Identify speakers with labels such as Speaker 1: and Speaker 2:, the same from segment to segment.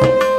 Speaker 1: Thank you.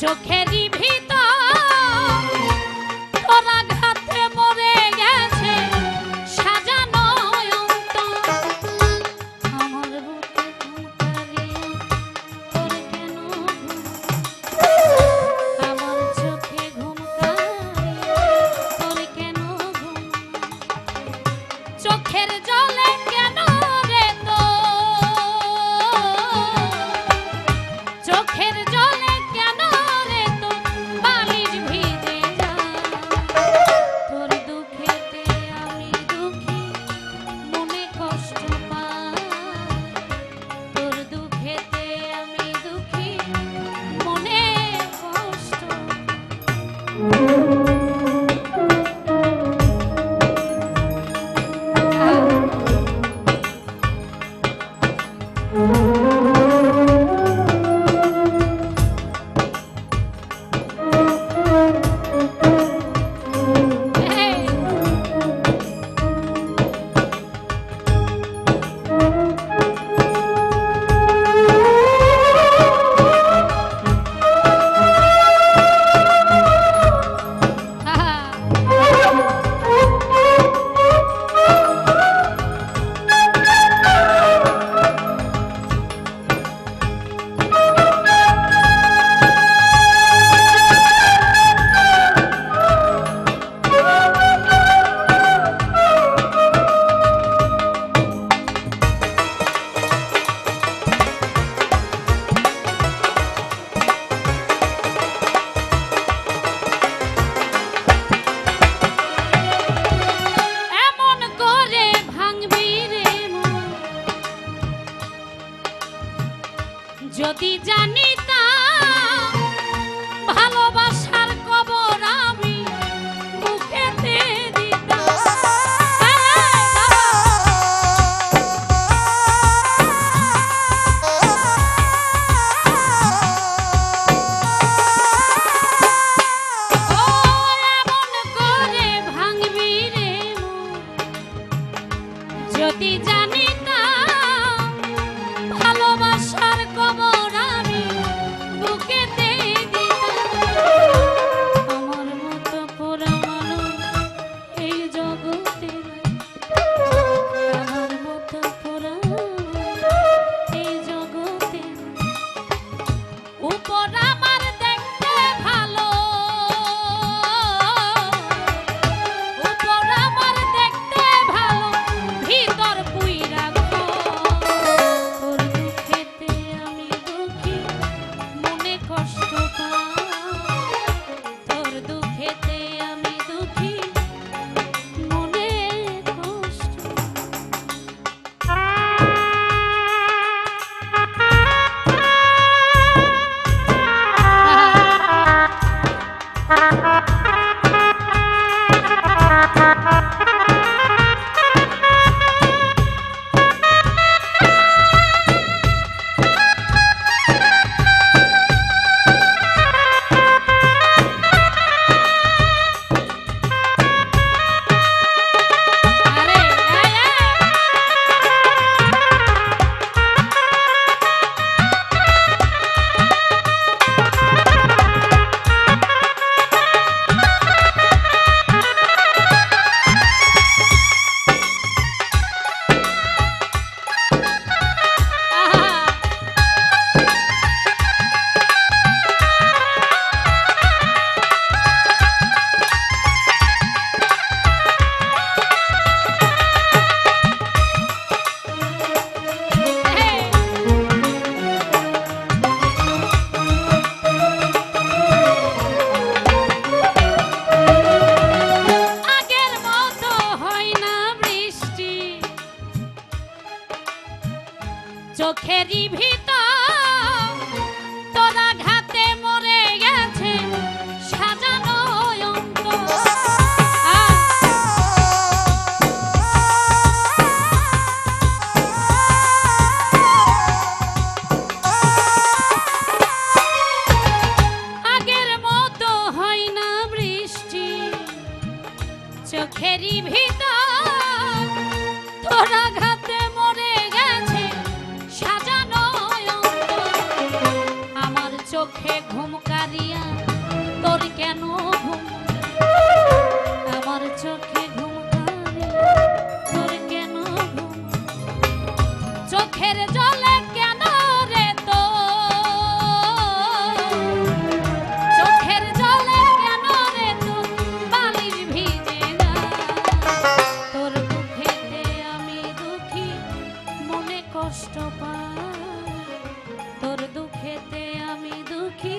Speaker 1: চোখেরই ভিতর जानी Música চোখেরই ভিতর। তোরা ঘাতে মরে গেছে সাজানো আমার চোখে ঘুমকারিয়া তোর কেন কষ্ট পা তোর দুঃখেতে আমি দুঃখী